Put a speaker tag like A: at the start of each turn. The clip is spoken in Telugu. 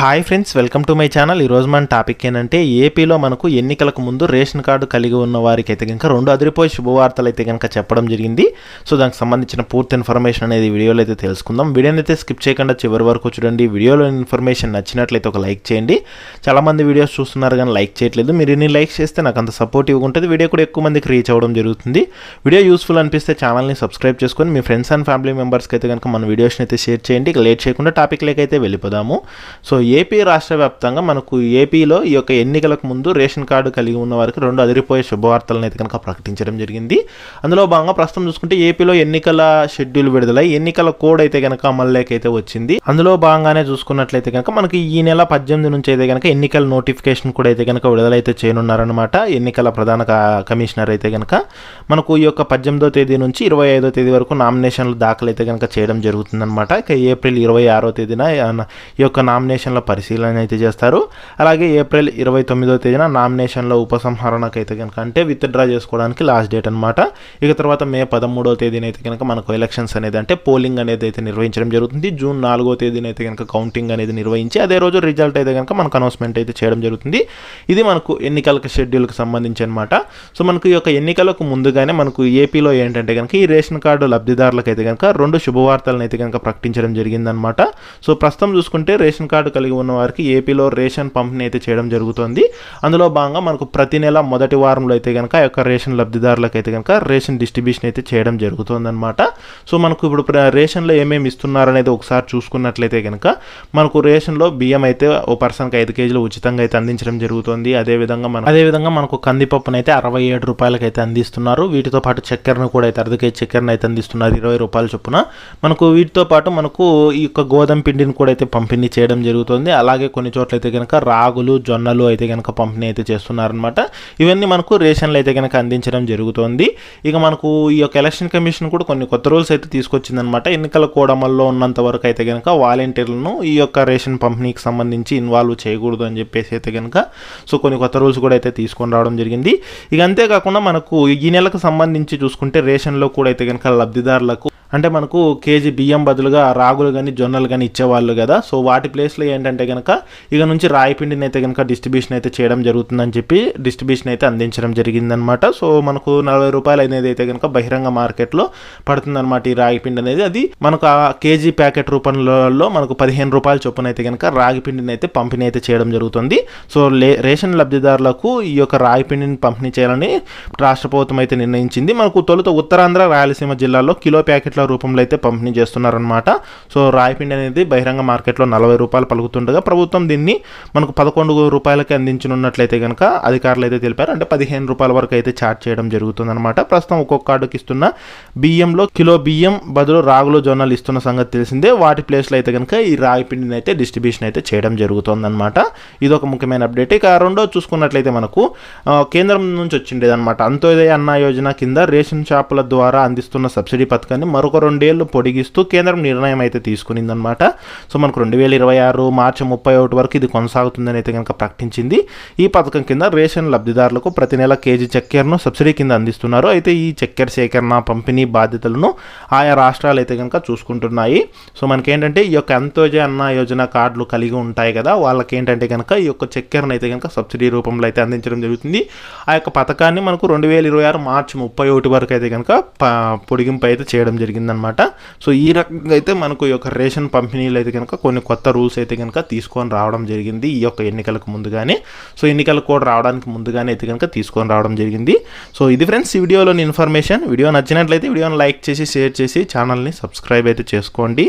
A: Hi friends welcome to my channel. ఈరోజు మన టాపిక్ ఏంటంటే ఏపీలో మనకు ఎన్నికలకు ముందు రేషన్ కార్డు కలిగి ఉన్న వారికి అయితే కనుక రెండు అదిరిపోయి శుభవార్తలు అయితే కనుక చెప్పడం జరిగింది. సో దానికి సంబంధించిన పూర్తి ఇన్ఫర్మేషన్ అనేది వీడియోలో అయితే తెలుసుకుందాం. వీడియోని అయితే స్కిప్ చేయకుండా చివరి వరకు చూడండి. వీడియోలో ఇన్ఫర్మేషన్ నచ్చినట్లయితే ఒక లైక్ చేయండి. చాలామంది వీడియోస్ చూస్తున్నారు కానీ లైక్ చేయట్లేదు. మీరు ఇన్ని లైక్స్ చేస్తే నాకు అంత సపోర్టివ్గా ఉంటుంది. వీడియో కూడా ఎక్కువ మందికి రీచ్ అవ్వడం జరుగుతుంది. వీడియో యూస్ఫుల్ అనిపిస్తే ఛానల్ని సబ్స్క్రైబ్ చేసుకొని మీ ఫ్రెండ్స్ అండ్ ఫ్యామిలీ మెంబర్స్కి అయితే కనుక మన వీడియోస్ని అయితే షేర్ చేయండి. లేట్ చేయకుండా టాపిక్ అయితే వెళ్ళిపోదాము. సో ఏపీ రాష్ట్ర వ్యాప్తంగా మనకు ఏపీలో ఈ యొక్క ఎన్నికలకు ముందు రేషన్ కార్డు కలిగి ఉన్న వారికి రెండు అదిరిపోయే శుభవార్తలను అయితే కనుక ప్రకటించడం జరిగింది. అందులో భాగంగా ప్రస్తుతం చూసుకుంటే ఏపీలో ఎన్నికల షెడ్యూల్ విడుదలై ఎన్నికల కోడ్ అయితే కనుక అమల్లోకి అయితే వచ్చింది. అందులో భాగంగానే చూసుకున్నట్లయితే కనుక మనకి ఈ నెల పద్దెనిమిది నుంచి అయితే కనుక ఎన్నికల నోటిఫికేషన్ కూడా అయితే కనుక విడుదలైతే చేయనున్నారనమాట ఎన్నికల ప్రధాన కమిషనర్ అయితే కనుక మనకు ఈ యొక్క పద్దెనిమిదో తేదీ నుంచి ఇరవై ఐదో తేదీ వరకు నామినేషన్లు దాఖలు అయితే కనుక చేయడం జరుగుతుందన్నమాట. ఇక ఏప్రిల్ ఇరవై ఆరో తేదీన ఈ యొక్క నామినేషన్ల పరిశీలన అయితే చేస్తారు. అలాగే ఏప్రిల్ ఇరవై తొమ్మిదో తేదీన నామినేషన్ల ఉపసంహరణకు అయితే కనుక అంటే విత్డ్రా చేసుకోవడానికి లాస్ట్ డేట్ అనమాట ఇక తర్వాత మే పదమూడో తేదీన అయితే కనుక మనకు ఎలక్షన్స్ అనేది అంటే పోలింగ్ అనేది అయితే నిర్వహించడం జరుగుతుంది. జూన్ నాలుగో తేదీన అయితే కనుక కౌంటింగ్ అనేది నిర్వహించి అదే రోజు రిజల్ట్ అయితే కనుక మనకు అనౌన్స్మెంట్ అయితే చేయడం జరుగుతుంది. ఇది మనకు ఎన్నికలకు షెడ్యూల్కి సంబంధించి అనమాట సో మనకు ఈ యొక్క ఎన్నికలకు ముందుగానే మనకు ఏపీలో ఏంటంటే కనుక ఈ రేషన్ కార్డు లబ్ధిదారులకు అయితే కనుక రెండు శుభవార్తలను అయితే కనుక ప్రకటించడం జరిగిందనమాట సో ప్రస్తుతం చూసుకుంటే రేషన్ కార్డు కలిగి ఉన్న వారికి ఏపీలో రేషన్ పంపిణీ అయితే చేయడం జరుగుతుంది. అందులో భాగంగా మనకు ప్రతి నెల మొదటి వారంలో అయితే కనుక ఆ యొక్క రేషన్ లబ్ధిదారులకు అయితే కనుక రేషన్ డిస్ట్రిబ్యూషన్ అయితే చేయడం జరుగుతుందన్నమాట. సో మనకు ఇప్పుడు రేషన్లో ఏమేమి ఇస్తున్నారు అనేది ఒకసారి చూసుకున్నట్లయితే కనుక మనకు రేషన్లో బియ్యం అయితే ఓ పర్సన్కి ఐదు కేజీలు ఉచితంగా అయితే అందించడం జరుగుతుంది. అదేవిధంగా మనం అదేవిధంగా మనకు కందిపప్పును అయితే అరవై ఏడు రూపాయలకి అయితే అందిస్తున్నారు. వీటితో పాటు చక్కెరను కూడా అయితే అర్ధ కేజీ చక్కెరను అయితే అందిస్తున్నారు ఇరవై రూపాయల చొప్పున. మనకు వీటితో పాటు మనకు ఈ యొక్క గోధుమ పిండిని కూడా అయితే పంపిణీ చేయడం జరుగుతుంది. అలాగే కొన్ని చోట్ల అయితే కనుక రాగులు జొన్నలు అయితే కనుక పంపిణీ అయితే చేస్తున్నారనమాట ఇవన్నీ మనకు రేషన్లు అయితే కనుక అందించడం జరుగుతుంది. ఇక మనకు ఈ యొక్క ఎలక్షన్ కమిషన్ కూడా కొన్ని కొత్త రూల్స్ అయితే తీసుకొచ్చిందనమాట ఎన్నికల కోడమల్లో ఉన్నంత వరకు అయితే కనుక వాలంటీర్లను ఈ యొక్క రేషన్ పంపిణీకి సంబంధించి ఇన్వాల్వ్ చేయకూడదు అని చెప్పేసి అయితే కనుక సో కొన్ని కొత్త రూల్స్ కూడా అయితే తీసుకొని రావడం జరిగింది. ఇక అంతేకాకుండా మనకు ఈ నెలకు సంబంధించి చూసుకుంటే రేషన్లో కూడా అయితే కనుక లబ్ధిదారులకు అంటే మనకు కేజీ బియ్యం బదులుగా రాగులు కానీ జొన్నలు కానీ ఇచ్చేవాళ్ళు కదా. సో వాటి ప్లేస్లో ఏంటంటే కనుక ఇక నుంచి రాయి పిండిని అయితే కనుక డిస్ట్రిబ్యూషన్ అయితే చేయడం జరుగుతుందని చెప్పి డిస్ట్రిబ్యూషన్ అయితే అందించడం జరిగిందనమాట. సో మనకు నలభై రూపాయలు అనేది అయితే కనుక బహిరంగ మార్కెట్లో పడుతుందన్నమాట ఈ రాగి పిండి అనేది. అది మనకు ఆ కేజీ ప్యాకెట్ రూపంలో మనకు పదిహేను రూపాయల చొప్పున అయితే కనుక రాగి పిండిని అయితే పంపిణీ అయితే చేయడం జరుగుతుంది. సో లే రేషన్ లబ్ధిదారులకు ఈ యొక్క రాగి పిండిని పంపిణీ చేయాలని రాష్ట్ర ప్రభుత్వం అయితే నిర్ణయించింది. మనకు తొలుత ఉత్తరాంధ్ర రాయలసీమ జిల్లాలో కిలో ప్యాకెట్ ప్యాకెట్ల రూపంలో అయితే పంపిణీ చేస్తున్నారనమాట సో రాయిపిండి అనేది బహిరంగ మార్కెట్లో నలభై రూపాయలు పలుకుతుండగా ప్రభుత్వం దీన్ని మనకు పదకొండు రూపాయలకి అందించనున్నట్లయితే కనుక అధికారులు అయితే తెలిపారు. అంటే పదిహేను రూపాయల వరకు అయితే ఛార్జ్ చేయడం జరుగుతుందన్నమాట. ప్రస్తుతం ఒక్కొక్క కార్డుకి ఇస్తున్న బియ్యంలో కిలో బియ్యం బదులు రాగులు జొన్నలు ఇస్తున్న సంగతి తెలిసిందే. వాటి ప్లేస్లో అయితే కనుక ఈ రాగి పిండిని అయితే డిస్ట్రిబ్యూషన్ అయితే చేయడం జరుగుతుందన్నమాట. ఇది ఒక ముఖ్యమైన అప్డేట్. ఇక రెండో చూసుకున్నట్లయితే మనకు కేంద్రం నుంచి వచ్చిండేదన్నమాట. అంత్యోదయ అన్న యోజన కింద రేషన్ షాపుల ద్వారా అందిస్తున్న సబ్సిడీ పథకాన్ని మరో మరొక రెండేళ్ళు పొడిగిస్తూ కేంద్రం నిర్ణయం అయితే తీసుకునిందనమాట సో మనకు రెండు వేల ఇరవై ఆరు మార్చి ముప్పై ఒకటి వరకు ఇది కొనసాగుతుందని అయితే కనుక ప్రకటించింది. ఈ పథకం కింద రేషన్ లబ్ధిదారులకు ప్రతి నెల కేజీ చక్కెరను సబ్సిడీ కింద అందిస్తున్నారు. అయితే ఈ చక్కెర సేకరణ పంపిణీ బాధ్యతలను ఆయా రాష్ట్రాలు అయితే కనుక చూసుకుంటున్నాయి. సో మనకేంటంటే ఈ యొక్క అంత్యోజయ అన్న యోజన కార్డులు కలిగి ఉంటాయి కదా వాళ్ళకి ఏంటంటే కనుక ఈ యొక్క చక్కెరను అయితే కనుక సబ్సిడీ రూపంలో అయితే అందించడం జరుగుతుంది. ఆ యొక్క పథకాన్ని మనకు రెండు వేల ఇరవై ఆరు మార్చి ముప్పై ఒకటి వరకు అయితే కనుక పొడిగింపు అయితే చేయడం జరిగింది. జరిగిందనమాట సో ఈ రకంగా అయితే మనకు ఈ యొక్క రేషన్ పంపిణీలు అయితే కనుక కొన్ని కొత్త రూల్స్ అయితే కనుక తీసుకొని రావడం జరిగింది ఈ యొక్క ఎన్నికలకు ముందుగానే. సో ఎన్నికలు కూడా రావడానికి ముందుగానే అయితే కనుక తీసుకొని రావడం జరిగింది. సో ఇది ఫ్రెండ్స్ ఈ వీడియోలోని ఇన్ఫర్మేషన్. వీడియో నచ్చినట్లయితే వీడియోని లైక్ చేసి షేర్ చేసి ఛానల్ని సబ్స్క్రైబ్ అయితే చేసుకోండి.